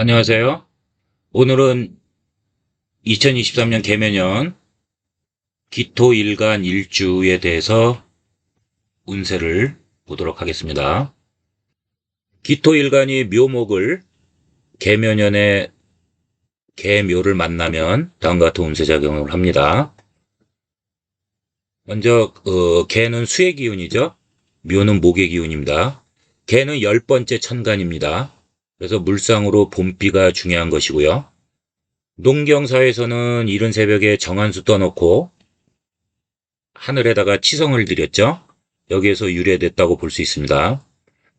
안녕하세요. 오늘은 2023년 개면연 기토 일간 일주에 대해서 운세를 보도록 하겠습니다. 기토 일간이 묘목을 개면연의 개묘를 만나면 다음과 같은 운세 작용을 합니다. 먼저 어, 개는 수의 기운이죠. 묘는 목의 기운입니다. 개는 열 번째 천간입니다. 그래서 물상으로 봄비가 중요한 것이고요. 농경사에서는 이른 새벽에 정한수 떠놓고 하늘에다가 치성을 드렸죠. 여기에서 유래됐다고 볼 수 있습니다.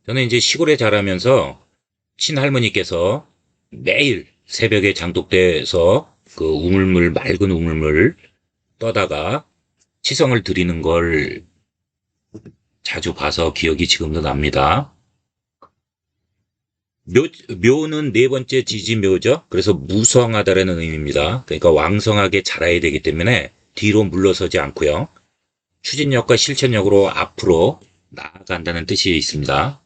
저는 이제 시골에 자라면서 친할머니께서 매일 새벽에 장독대에서 그 우물물, 맑은 우물물 떠다가 치성을 드리는 걸 자주 봐서 기억이 지금도 납니다. 묘, 묘는 네 번째 지지묘죠. 그래서 무성하다라는 의미입니다. 그러니까 왕성하게 자라야 되기 때문에 뒤로 물러서지 않고요. 추진력과 실천력으로 앞으로 나아간다는 뜻이 있습니다.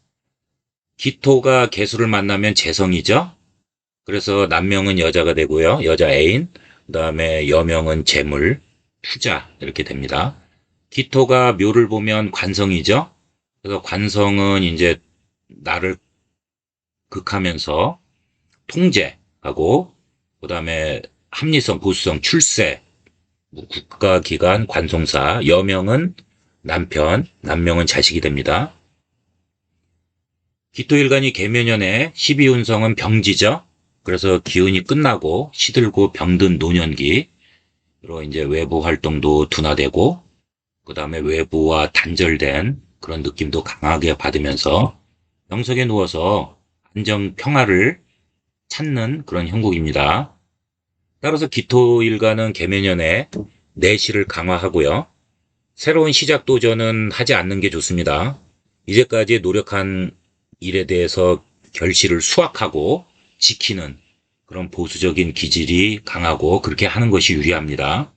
기토가 개수를 만나면 재성이죠. 그래서 남명은 여자가 되고요. 여자 애인, 그 다음에 여명은 재물, 투자 이렇게 됩니다. 기토가 묘를 보면 관성이죠. 그래서 관성은 이제 나를 극하면서 통제하고 그 다음에 합리성, 보수성, 출세, 뭐 국가기관, 관송사, 여명은 남편, 남명은 자식이 됩니다. 기토일간이 개면연에 12운성은 병지죠. 그래서 기운이 끝나고 시들고 병든 노년기로 이제 외부 활동도 둔화되고 그 다음에 외부와 단절된 그런 느낌도 강하게 받으면서 명석에 누워서 안정 평화를 찾는 그런 형국입니다. 따라서 기토일가는 개면연에 내실을 강화하고요. 새로운 시작 도전은 하지 않는 게 좋습니다. 이제까지 노력한 일에 대해서 결실을 수확하고 지키는 그런 보수적인 기질이 강하고 그렇게 하는 것이 유리합니다.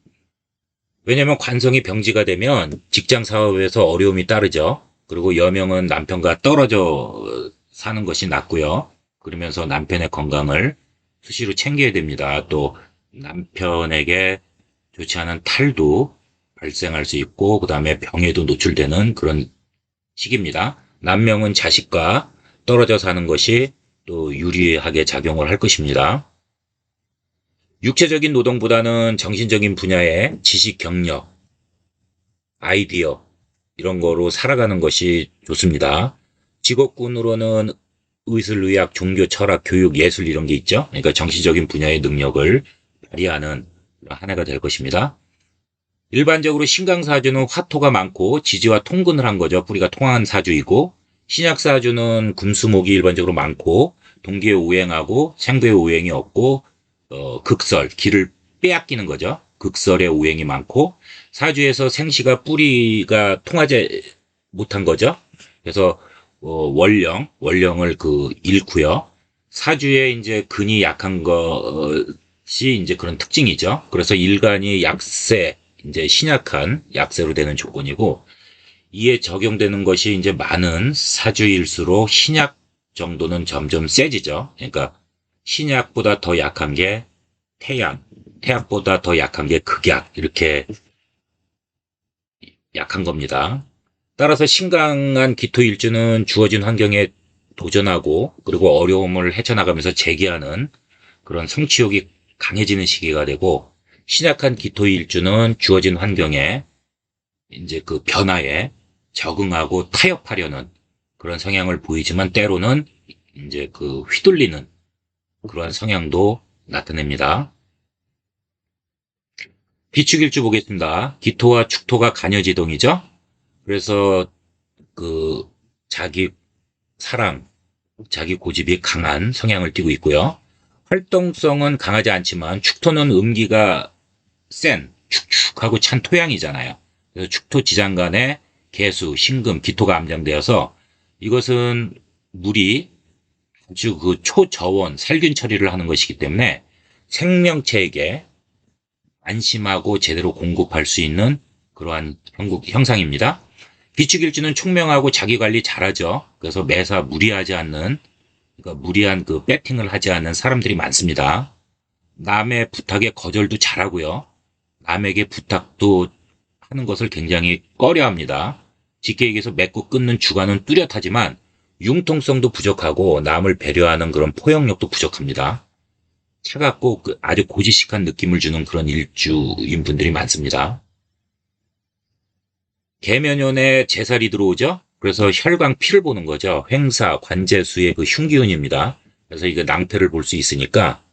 왜냐하면 관성이 병지가 되면 직장 사업에서 어려움이 따르죠. 그리고 여명은 남편과 떨어져 사는 것이 낫고요. 그러면서 남편의 건강을 수시로 챙겨야 됩니다. 또 남편에게 좋지 않은 탈도 발생할 수 있고 그 다음에 병에도 노출되는 그런 시기입니다. 남명은 자식과 떨어져 사는 것이 또 유리하게 작용을 할 것입니다. 육체적인 노동보다는 정신적인 분야의 지식 경력, 아이디어 이런 거로 살아가는 것이 좋습니다. 직업군으로는 의술, 의학, 종교, 철학, 교육, 예술 이런 게 있죠. 그러니까 정신적인 분야의 능력을 발휘하는 한 해가 될 것입니다. 일반적으로 신강사주는 화토가 많고 지지와 통근을 한 거죠. 뿌리가 통한 사주이고 신약사주는 금수목이 일반적으로 많고 동기의 오행하고 생도의 오행이 없고 어, 극설, 기를 빼앗기는 거죠. 극설의 오행이 많고 사주에서 생시가 뿌리가 통하지 못한 거죠. 그래서 어, 원령, 원령을 그 잃고요. 사주에 이제 근이 약한 것이 이제 그런 특징이죠. 그래서 일간이 약세, 이제 신약한 약세로 되는 조건이고 이에 적용되는 것이 이제 많은 사주일수록 신약 정도는 점점 세지죠. 그러니까 신약보다 더 약한 게 태양, 태양보다 더 약한 게 극약 이렇게 약한 겁니다. 따라서 신강한 기토일주는 주어진 환경에 도전하고 그리고 어려움을 헤쳐나가면서 재기하는 그런 성취욕이 강해지는 시기가 되고 신약한 기토일주는 주어진 환경에 이제 그 변화에 적응하고 타협하려는 그런 성향을 보이지만 때로는 이제 그 휘둘리는 그러한 성향도 나타냅니다. 비축일주 보겠습니다. 기토와 축토가 간여지동이죠. 그래서 그 자기 사랑, 자기 고집이 강한 성향을 띠고 있고요. 활동성은 강하지 않지만 축토는 음기가 센 축축하고 찬 토양이잖아요. 그래서 축토 지장간에 개수, 신금, 기토가 암장되어서 이것은 물이 아주 그 초저원 살균 처리를 하는 것이기 때문에 생명체에게 안심하고 제대로 공급할 수 있는 그러한 형상입니다. 비축일주는 총명하고 자기관리 잘하죠. 그래서 매사 무리하지 않는 그러니까 무리한 그 배팅을 하지 않는 사람들이 많습니다. 남의 부탁에 거절도 잘하고요. 남에게 부탁도 하는 것을 굉장히 꺼려합니다. 쉽게 얘기해서 맺고 끊는 주관은 뚜렷하지만 융통성도 부족하고 남을 배려하는 그런 포용력도 부족합니다. 차갑고 그 아주 고지식한 느낌을 주는 그런 일주인 분들이 많습니다. 계면연에 제살이 들어오죠? 그래서 혈관 피를 보는 거죠. 횡사, 관제수의 그 흉기운입니다. 그래서 이거 낭패를 볼 수 있으니까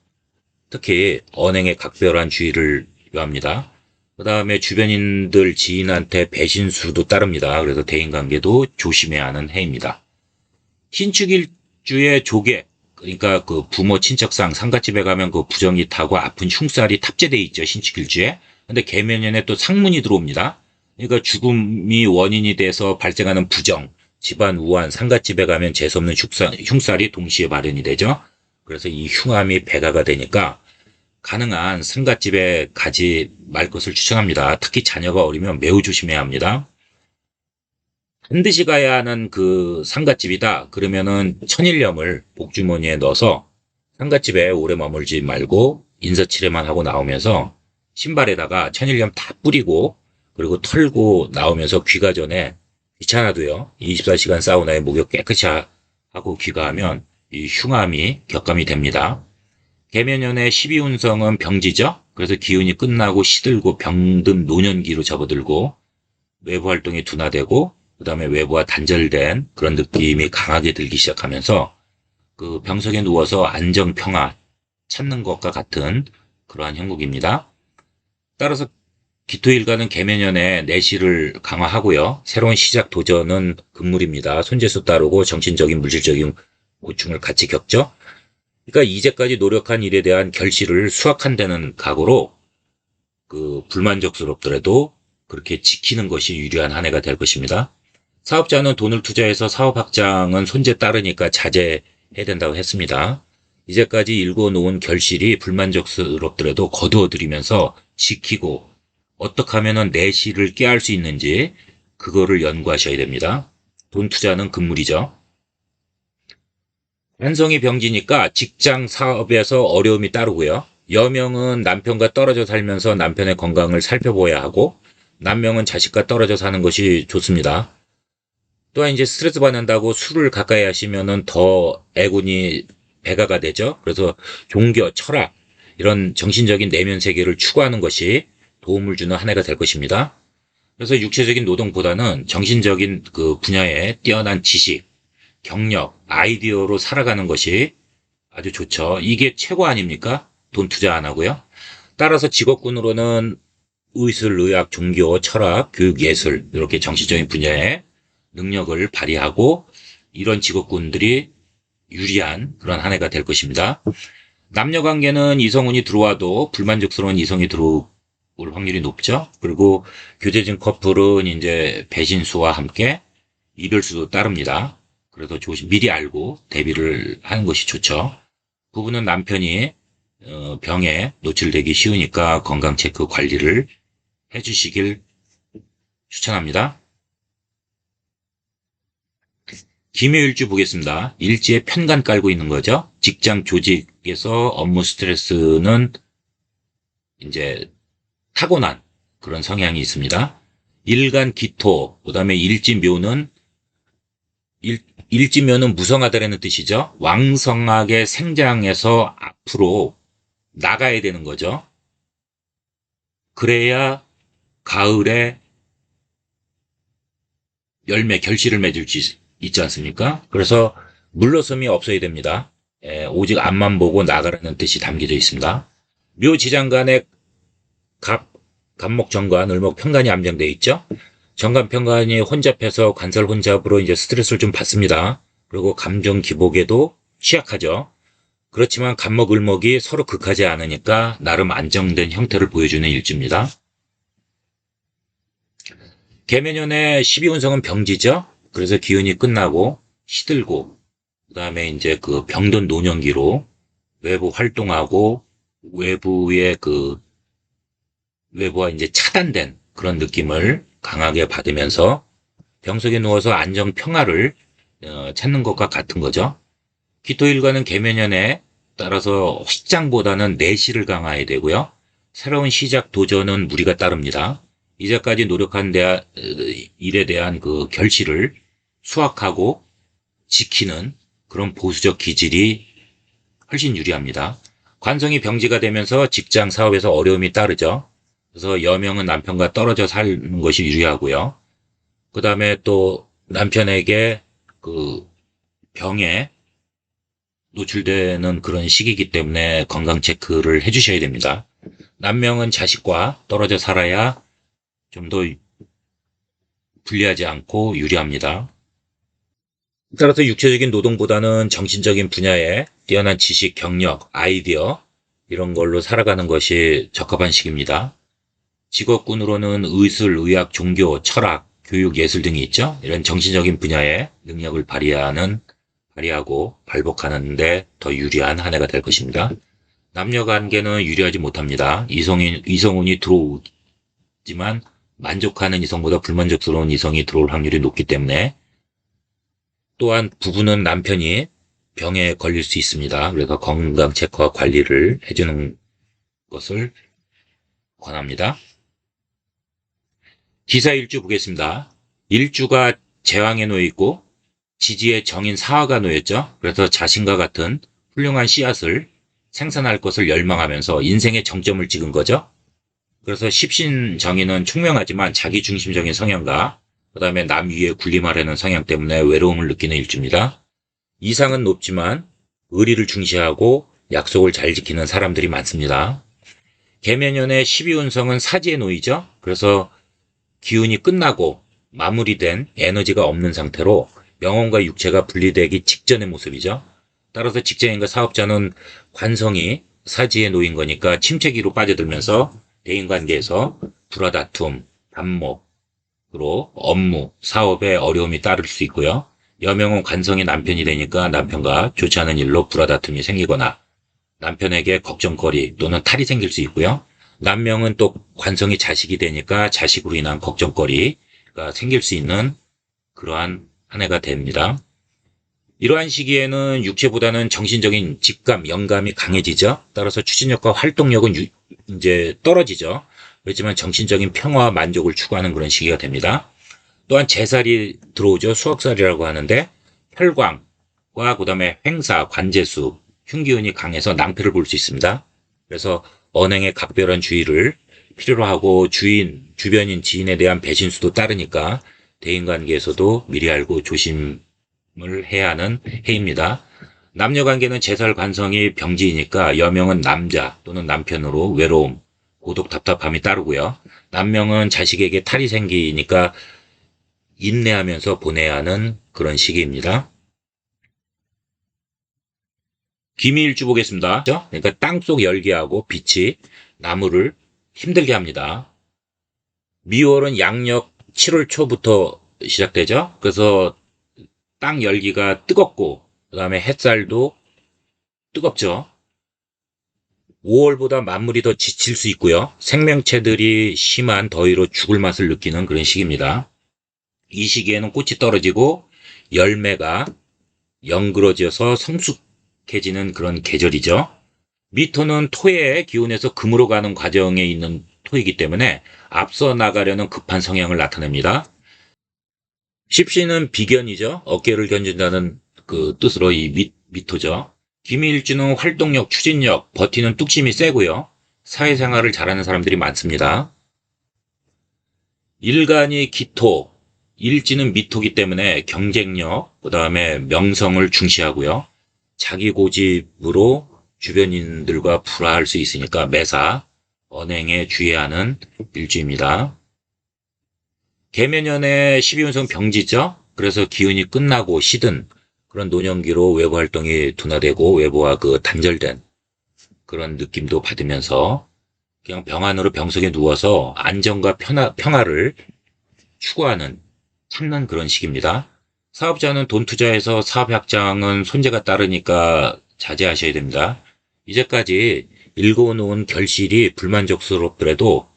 특히 언행에 각별한 주의를 요합니다. 그 다음에 주변인들 지인한테 배신수도 따릅니다. 그래서 대인관계도 조심해야 하는 해입니다. 신축일주의 조개, 그러니까 그 부모 친척상 상갓집에 가면 그 부정이 타고 아픈 흉살이 탑재돼 있죠. 신축일주에. 근데 계면연에 또 상문이 들어옵니다. 그러니까 죽음이 원인이 돼서 발생하는 부정, 집안 우환, 상갓집에 가면 재수없는 흉살, 흉살이 동시에 발현이 되죠. 그래서 이 흉함이 배가가 되니까 가능한 상갓집에 가지 말 것을 추천합니다. 특히 자녀가 어리면 매우 조심해야 합니다. 반드시 가야 하는 그 상갓집이다. 그러면은 천일염을 복주머니에 넣어서 상갓집에 오래 머물지 말고 인사치레만 하고 나오면서 신발에다가 천일염 다 뿌리고 그리고 털고 나오면서 귀가 전에 귀찮아도요. 24시간 사우나에 목욕 깨끗이 하고 귀가하면 이 흉함이 격감이 됩니다. 개면연의 12운성은 병지죠. 그래서 기운이 끝나고 시들고 병든 노년기로 접어들고 외부 활동이 둔화되고 그 다음에 외부와 단절된 그런 느낌이 강하게 들기 시작하면서 그 병석에 누워서 안정 평화 찾는 것과 같은 그러한 형국입니다. 따라서 기토일가는 개면연의 내실을 강화하고요. 새로운 시작 도전은 금물입니다. 손재수 따르고 정신적인 물질적인 고충을 같이 겪죠. 그러니까 이제까지 노력한 일에 대한 결실을 수확한다는 각오로 그 불만족스럽더라도 그렇게 지키는 것이 유리한 한 해가 될 것입니다. 사업자는 돈을 투자해서 사업 확장은 손재 따르니까 자제해야 된다고 했습니다. 이제까지 일궈 놓은 결실이 불만족스럽더라도 거두어들이면서 지키고 어떻게 하면 내실을 깨할 수 있는지 그거를 연구하셔야 됩니다. 돈 투자는 금물이죠. 한성이 병지니까 직장 사업에서 어려움이 따르고요. 여명은 남편과 떨어져 살면서 남편의 건강을 살펴보아야 하고 남명은 자식과 떨어져 사는 것이 좋습니다. 또한 이제 스트레스 받는다고 술을 가까이 하시면은 더 애군이 배가가 되죠. 그래서 종교, 철학 이런 정신적인 내면 세계를 추구하는 것이 도움을 주는 한 해가 될 것입니다. 그래서 육체적인 노동보다는 정신적인 그 분야에 뛰어난 지식, 경력, 아이디어로 살아가는 것이 아주 좋죠. 이게 최고 아닙니까? 돈 투자 안 하고요. 따라서 직업군으로는 의술, 의학, 종교, 철학, 교육, 예술 이렇게 정신적인 분야에 능력을 발휘하고 이런 직업군들이 유리한 그런 한 해가 될 것입니다. 남녀 관계는 이성운이 들어와도 불만족스러운 이성이 들어 올 확률이 높죠. 그리고 교제진 커플은 이제 배신수와 함께 이별 수도 따릅니다. 그래서 조심 미리 알고 대비를 하는 것이 좋죠. 부부는 남편이 어, 병에 노출되기 쉬우니까 건강 체크 관리를 해주시길 추천합니다. 김효일주 보겠습니다. 일지에 편간 깔고 있는 거죠. 직장 조직에서 업무 스트레스는 이제 타고난 그런 성향이 있습니다. 일간 기토, 그 다음에 일지묘는 일, 일지묘는 무성하다라는 뜻이죠. 왕성하게 생장해서 앞으로 나가야 되는 거죠. 그래야 가을에 열매, 결실을 맺을 수 있지 않습니까? 그래서 물러섬이 없어야 됩니다. 예, 오직 앞만 보고 나가라는 뜻이 담겨져 있습니다. 묘지장간에 갑, 갑목 정관, 을목 편간이 암정되어 있죠. 정관 편간이 혼잡해서 관살 혼잡으로 이제 스트레스를 좀 받습니다. 그리고 감정 기복에도 취약하죠. 그렇지만 간목 을목이 서로 극하지 않으니까 나름 안정된 형태를 보여주는 일주입니다. 개면연의 12운성은 병지죠. 그래서 기운이 끝나고 시들고 그 다음에 이제 그 병든 노년기로 외부 활동하고 외부의 그 외부와 이제 차단된 그런 느낌을 강하게 받으면서 병석에 누워서 안정 평화를 어, 찾는 것과 같은 거죠. 기토일관은 계면연에 따라서 확장보다는 내실을 강화해야 되고요. 새로운 시작 도전은 무리가 따릅니다. 이제까지 노력한 데, 일에 대한 그 결실을 수확하고 지키는 그런 보수적 기질이 훨씬 유리합니다. 관성이 병지가 되면서 직장 사업에서 어려움이 따르죠. 그래서 여명은 남편과 떨어져 사는 것이 유리하고요. 그 다음에 또 남편에게 그 병에 노출되는 그런 시기이기 때문에 건강 체크를 해주셔야 됩니다. 남명은 자식과 떨어져 살아야 좀 더 불리하지 않고 유리합니다. 따라서 육체적인 노동보다는 정신적인 분야에 뛰어난 지식, 경력, 아이디어 이런 걸로 살아가는 것이 적합한 시기입니다. 직업군으로는 의술, 의학, 종교, 철학, 교육, 예술 등이 있죠. 이런 정신적인 분야의 능력을 발휘하는 발휘하고 발복하는데 더 유리한 한 해가 될 것입니다. 남녀 관계는 유리하지 못합니다. 이성인, 이성운이 들어오지만 만족하는 이성보다 불만족스러운 이성이 들어올 확률이 높기 때문에 또한 부부는 남편이 병에 걸릴 수 있습니다. 그래서 건강 체크와 관리를 해주는 것을 권합니다. 기사 일주 보겠습니다. 일주가 제왕에 놓여 있고 지지의 정인 사화가 놓였죠. 그래서 자신과 같은 훌륭한 씨앗을 생산할 것을 열망하면서 인생의 정점을 찍은 거죠. 그래서 십신 정인은 총명하지만 자기중심적인 성향과 그 다음에 남 위에 군림하려는 성향 때문에 외로움을 느끼는 일주입니다. 이상은 높지만 의리를 중시하고 약속을 잘 지키는 사람들이 많습니다. 계면연의 12운성은 사지에 놓이죠. 그래서 기운이 끝나고 마무리된 에너지가 없는 상태로 영혼과 육체가 분리되기 직전의 모습이죠. 따라서 직장인과 사업자는 관성이 사지에 놓인 거니까 침체기로 빠져들면서 대인관계에서 불화다툼, 반목으로 업무, 사업에 어려움이 따를 수 있고요. 여명은 관성이 남편이 되니까 남편과 좋지 않은 일로 불화다툼이 생기거나 남편에게 걱정거리 또는 탈이 생길 수 있고요. 남명은 또 관성이 자식이 되니까 자식으로 인한 걱정거리가 생길 수 있는 그러한 한 해가 됩니다. 이러한 시기에는 육체보다는 정신적인 직감, 영감이 강해지죠. 따라서 추진력과 활동력은 유- 이제 떨어지죠. 그렇지만 정신적인 평화와 만족을 추구하는 그런 시기가 됩니다. 또한 재살이 들어오죠. 수학살이라고 하는데 혈광과 그다음에 횡사, 관제수, 흉기운이 강해서 낭패를 볼 수 있습니다. 그래서 언행에 각별한 주의를 필요로 하고 주인, 주변인 지인에 대한 배신수도 따르니까 대인관계에서도 미리 알고 조심을 해야 하는 해입니다. 남녀관계는 제살 관성이 병지이니까 여명은 남자 또는 남편으로 외로움, 고독, 답답함이 따르고요. 남명은 자식에게 탈이 생기니까 인내하면서 보내야 하는 그런 시기입니다. 기미일주 보겠습니다. 그러니까 땅속 열기하고 빛이 나무를 힘들게 합니다. 미월은 양력 7월 초부터 시작되죠. 그래서 땅 열기가 뜨겁고 그 다음에 햇살도 뜨겁죠. 5월보다 만물이 더 지칠 수 있고요. 생명체들이 심한 더위로 죽을 맛을 느끼는 그런 시기입니다. 이 시기에는 꽃이 떨어지고 열매가 영그러져서 성숙 해지는 그런 계절이죠. 미토는 토의 기운에서 금으로 가는 과정에 있는 토이기 때문에 앞서 나가려는 급한 성향을 나타냅니다. 십시는 비견이죠. 어깨를 견진다는 그 뜻으로 이 미, 미토죠. 기미일주는 활동력, 추진력, 버티는 뚝심이 세고요. 사회생활을 잘하는 사람들이 많습니다. 일간이 기토, 일지는 미토기 때문에 경쟁력, 그 다음에 명성을 중시하고요. 자기 고집으로 주변인들과 불화할 수 있으니까 매사, 언행에 주의하는 일주입니다. 계면연의 12운성 병지죠? 그래서 기운이 끝나고 시든 그런 노년기로 외부 활동이 둔화되고 외부와 그 단절된 그런 느낌도 받으면서 그냥 병 안으로 병석에 누워서 안정과 평화, 평화를 추구하는 찾는 그런 시기입니다. 사업자는 돈 투자해서 사업 확장은 손재가 따르니까 자제하셔야 됩니다. 이제까지 읽어놓은 결실이 불만족스럽더라도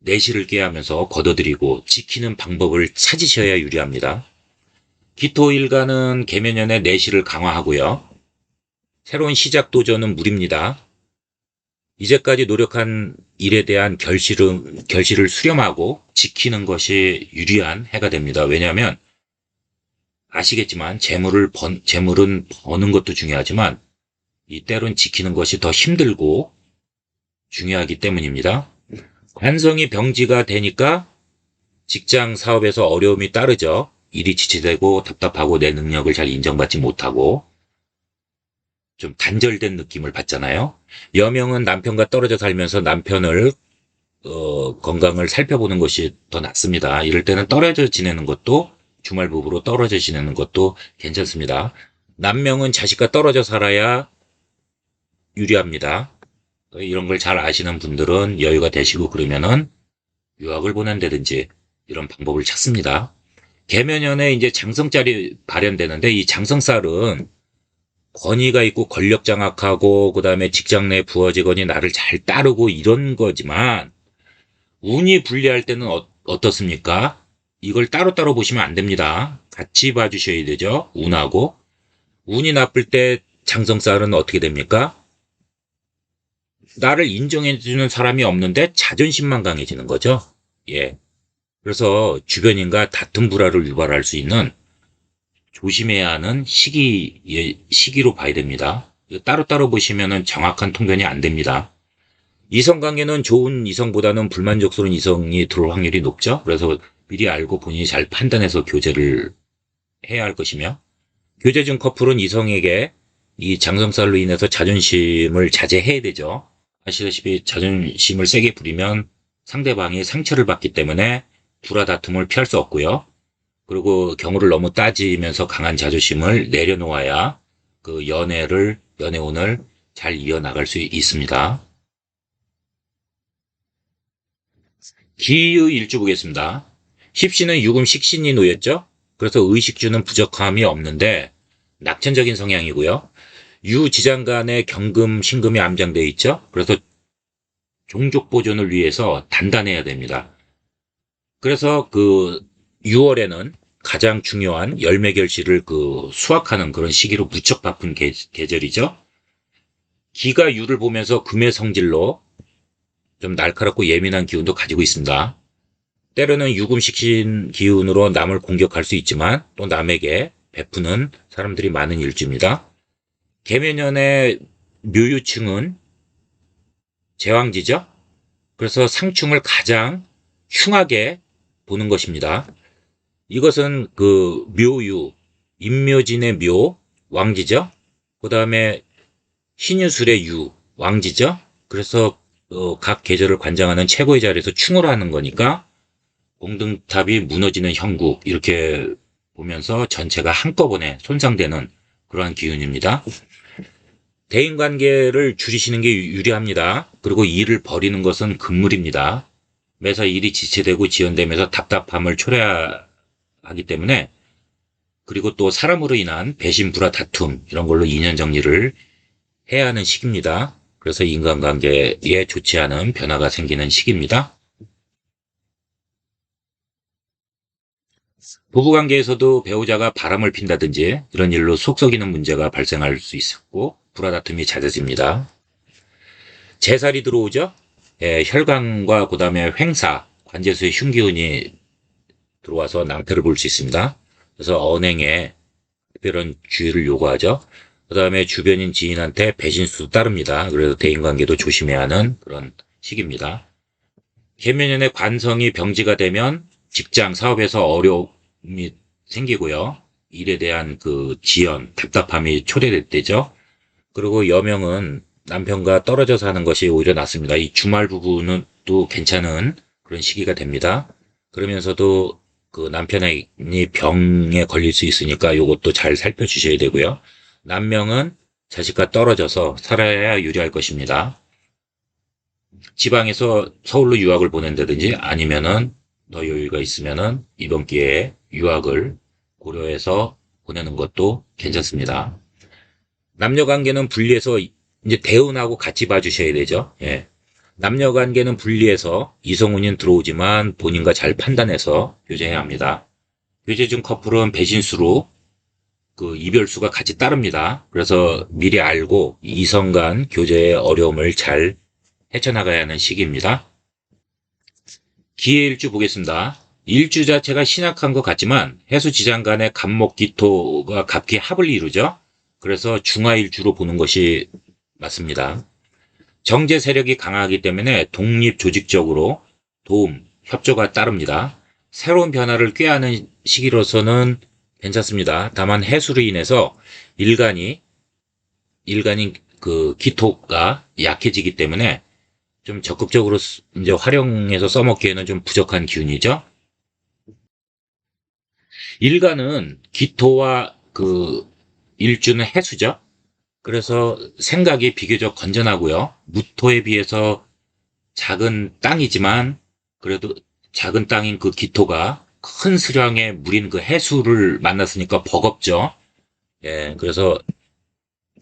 내실을 꾀하면서 걷어들이고 지키는 방법을 찾으셔야 유리합니다. 기토 일간은 계면연의 내실을 강화하고요. 새로운 시작 도전은 무리입니다. 이제까지 노력한 일에 대한 결실을, 결실을 수렴하고 지키는 것이 유리한 해가 됩니다. 왜냐하면 아시겠지만 재물을 번, 재물은 버는 것도 중요하지만 이 때론 지키는 것이 더 힘들고 중요하기 때문입니다. 관성이 병지가 되니까 직장 사업에서 어려움이 따르죠. 일이 지체되고 답답하고 내 능력을 잘 인정받지 못하고 좀 단절된 느낌을 받잖아요. 여명은 남편과 떨어져 살면서 남편을 어, 건강을 살펴보는 것이 더 낫습니다. 이럴 때는 떨어져 지내는 것도 주말 부부로 떨어져 지내는 것도 괜찮습니다. 남명은 자식과 떨어져 살아야 유리합니다. 이런 걸 잘 아시는 분들은 여유가 되시고 그러면은 유학을 보낸다든지 이런 방법을 찾습니다. 계면연에 이제 장성짤이 발현되는데 이 장성쌀은 권위가 있고 권력 장악하고 그다음에 직장 내 부하 직원이 나를 잘 따르고 이런 거지만 운이 불리할 때는 어, 어떻습니까? 이걸 따로따로 보시면 안 됩니다. 같이 봐주셔야 되죠. 운하고 운이 나쁠 때 장성쌀은 어떻게 됩니까? 나를 인정해주는 사람이 없는데 자존심만 강해지는 거죠. 예. 그래서 주변인과 다툼 불화를 유발할 수 있는 조심해야 하는 시기, 예, 시기로 봐야 됩니다. 따로따로 보시면 정확한 통변이 안 됩니다. 이성관계는 좋은 이성보다는 불만족스러운 이성이 들어올 확률이 높죠. 그래서 미리 알고 본인이 잘 판단해서 교제를 해야 할 것이며, 교제 중 커플은 이성에게 이 장성살로 인해서 자존심을 자제해야 되죠. 아시다시피 자존심을 세게 부리면 상대방이 상처를 받기 때문에 불화 다툼을 피할 수 없고요. 그리고 경우를 너무 따지면서 강한 자존심을 내려놓아야 그 연애를, 연애운을 잘 이어나갈 수 있습니다. 기의 일주 보겠습니다. 십신은 유금 식신이 놓였죠? 그래서 의식주는 부적함이 없는데 낙천적인 성향이고요. 유지장간에 경금, 신금이 암장되어 있죠? 그래서 종족 보존을 위해서 단단해야 됩니다. 그래서 그 6월에는 가장 중요한 열매 결실을 그 수확하는 그런 시기로 무척 바쁜 계, 계절이죠. 기가 유를 보면서 금의 성질로 좀 날카롭고 예민한 기운도 가지고 있습니다. 때로는 유금식신 기운으로 남을 공격할 수 있지만 또 남에게 베푸는 사람들이 많은 일주입니다. 개면연의 묘유층은 제왕지죠. 그래서 상충을 가장 흉하게 보는 것입니다. 이것은 그 묘유, 임묘진의 묘, 왕지죠. 그 다음에 신유술의 유, 왕지죠. 그래서 어, 각 계절을 관장하는 최고의 자리에서 충을 하는 거니까 공등탑이 무너지는 형국 이렇게 보면서 전체가 한꺼번에 손상되는 그러한 기운입니다. 대인관계를 줄이시는 게 유리합니다. 그리고 일을 버리는 것은 금물입니다. 매사 일이 지체되고 지연되면서 답답함을 초래하기 때문에 그리고 또 사람으로 인한 배신, 불화, 다툼 이런 걸로 인연 정리를 해야 하는 시기입니다. 그래서 인간관계에 좋지 않은 변화가 생기는 시기입니다. 부부관계에서도 배우자가 바람을 핀다든지 이런 일로 속 썩이는 문제가 발생할 수 있었고 불화다툼이 잦아집니다. 재살이 들어오죠? 예, 혈관과 그 다음에 횡사, 관제수의 흉기운이 들어와서 낭패를 볼 수 있습니다. 그래서 언행에 특별한 주의를 요구하죠. 그 다음에 주변인 지인한테 배신수도 따릅니다. 그래서 대인관계도 조심해야 하는 그런 시기입니다. 계면연의 관성이 병지가 되면 직장, 사업에서 어려움 이 생기고요. 일에 대한 그 지연, 답답함이 초래될 때죠. 그리고 여명은 남편과 떨어져 사는 것이 오히려 낫습니다. 이 주말 부부는 또 괜찮은 그런 시기가 됩니다. 그러면서도 그 남편이 병에 걸릴 수 있으니까 이것도 잘 살펴주셔야 되고요. 남명은 자식과 떨어져서 살아야 유리할 것입니다. 지방에서 서울로 유학을 보낸다든지 아니면은 더 여유가 있으면은 이번 기회에 유학을 고려해서 보내는 것도 괜찮습니다. 남녀 관계는 분리해서 이제 대운하고 같이 봐주셔야 되죠. 예. 남녀 관계는 분리해서 이성운인 들어오지만 본인과 잘 판단해서 교제해야 합니다. 교제 중 커플은 배신수로 그 이별수가 같이 따릅니다. 그래서 미리 알고 이성 간 교제의 어려움을 잘 헤쳐나가야 하는 시기입니다. 기해일주 보겠습니다. 일주 자체가 신약한 것 같지만 해수지장 간의 갑목기토가 갑기 합을 이루죠. 그래서 중화일주로 보는 것이 맞습니다. 정제 세력이 강하기 때문에 독립 조직적으로 도움, 협조가 따릅니다. 새로운 변화를 꾀하는 시기로서는 괜찮습니다. 다만 해수로 인해서 일간이 일간인 그 기토가 약해지기 때문에 좀 적극적으로 쓰- 이제 활용해서 써먹기에는 좀 부족한 기운이죠. 일간은 기토와 그 일주는 해수죠. 그래서 생각이 비교적 건전하고요. 무토에 비해서 작은 땅이지만 그래도 작은 땅인 그 기토가 큰 수량의 물인 그 해수를 만났으니까 버겁죠. 예, 그래서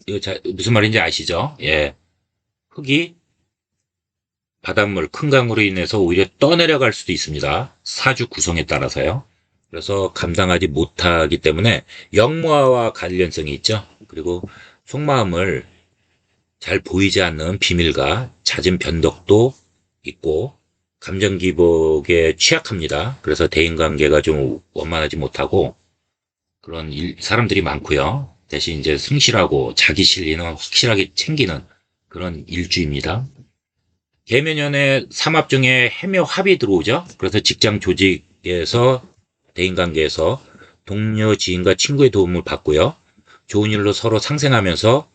이거 자- 무슨 말인지 아시죠? 예, 흙이 바닷물 큰 강으로 인해서 오히려 떠내려갈 수도 있습니다. 사주 구성에 따라서요. 그래서 감당하지 못하기 때문에 역모아와 관련성이 있죠. 그리고 속마음을 잘 보이지 않는 비밀과 잦은 변덕도 있고 감정 기복에 취약합니다. 그래서 대인 관계가 좀 원만하지 못하고 그런 일- 사람들이 많고요. 대신 이제 성실하고 자기 실리는 확실하게 챙기는 그런 일주입니다. 계면연의 삼합 중에 해묘 합이 들어오죠. 그래서 직장 조직에서 대인 관계에서 동료 지인과 친구의 도움을 받고요. 좋은 일로 서로 상생하면서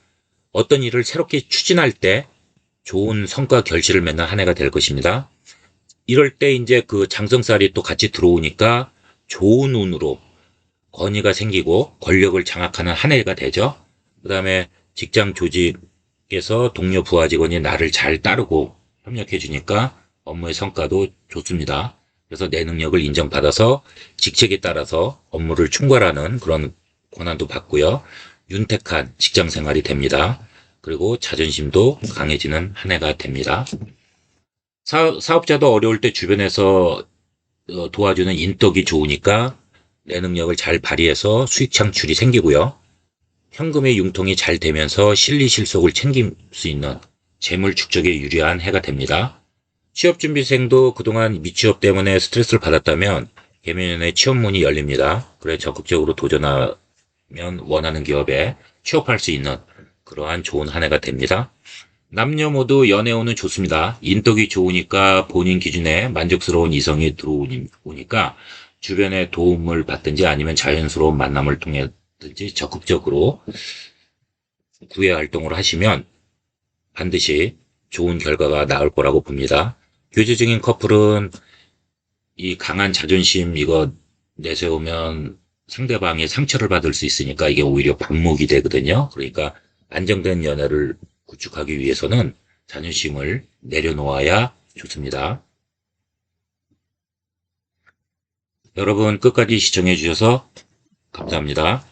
어떤 일을 새롭게 추진할 때 좋은 성과 결실을 맺는 한 해가 될 것입니다. 이럴 때 이제 그 장성살이 또 같이 들어오니까 좋은 운으로 권위가 생기고 권력을 장악하는 한 해가 되죠. 그 다음에 직장 조직에서 동료 부하 직원이 나를 잘 따르고 협력해 주니까 업무의 성과도 좋습니다. 그래서 내 능력을 인정받아서 직책에 따라서 업무를 충고하는 그런 권한도 받고요. 윤택한 직장 생활이 됩니다. 그리고 자존심도 강해지는 한 해가 됩니다. 사, 사업자도 어려울 때 주변에서 어, 도와주는 인덕이 좋으니까 내 능력을 잘 발휘해서 수익 창출이 생기고요. 현금의 융통이 잘 되면서 실리 실속을 챙길 수 있는 재물 축적에 유리한 해가 됩니다. 취업준비생도 그동안 미취업 때문에 스트레스를 받았다면 개면연의 취업문이 열립니다. 그래 적극적으로 도전하면 원하는 기업에 취업할 수 있는 그러한 좋은 한 해가 됩니다. 남녀 모두 연애운은 좋습니다. 인덕이 좋으니까 본인 기준에 만족스러운 이성이 들어오니까 주변의 도움을 받든지 아니면 자연스러운 만남을 통해든지 적극적으로 구애 활동을 하시면 반드시 좋은 결과가 나올 거라고 봅니다. 교제 중인 커플은 이 강한 자존심 이거 내세우면 상대방이 상처를 받을 수 있으니까 이게 오히려 반목이 되거든요. 그러니까 안정된 연애를 구축하기 위해서는 자존심을 내려놓아야 좋습니다. 여러분 끝까지 시청해 주셔서 감사합니다.